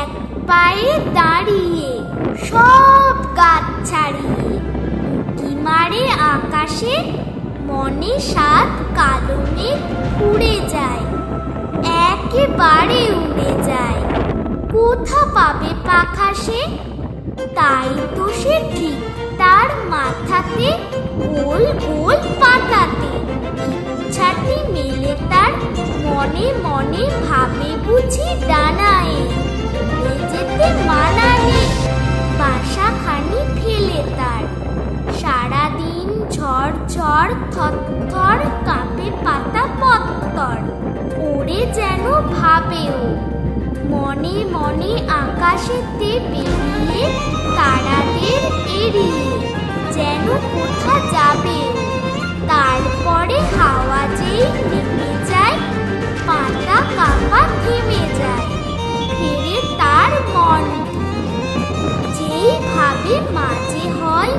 এক পায়ে দাঁড়িয়ে, সব গাছ ছাড়িয়ে, উঁকি মারে আকাশে, মনে সাত কালো মেঘ উড়ে যায়, একেবারে উড়ে যায়। কোথা পাবে পাখা সে? তাই তো সে ঠিক তার মাথাতে, গোল গোল পাতাতে। ইচ্ছাটি মেলে তার, মনে মনে ভাবে বুঝি ডানায় ঝড় ঝড় থরথর কাঁপে পাতা, পত্তর। ওরে যেন ভাবেও। মনে মনে আকাশেতে বেরিয়ে তারাদের এড়িয়ে যেন কোথা যাবে। তারপরে হাওয়া যেই নেমে যায়, পাতা কাপা থেমে যায়। ফেরে তার মন। যেই ভাবে মাঝে হয়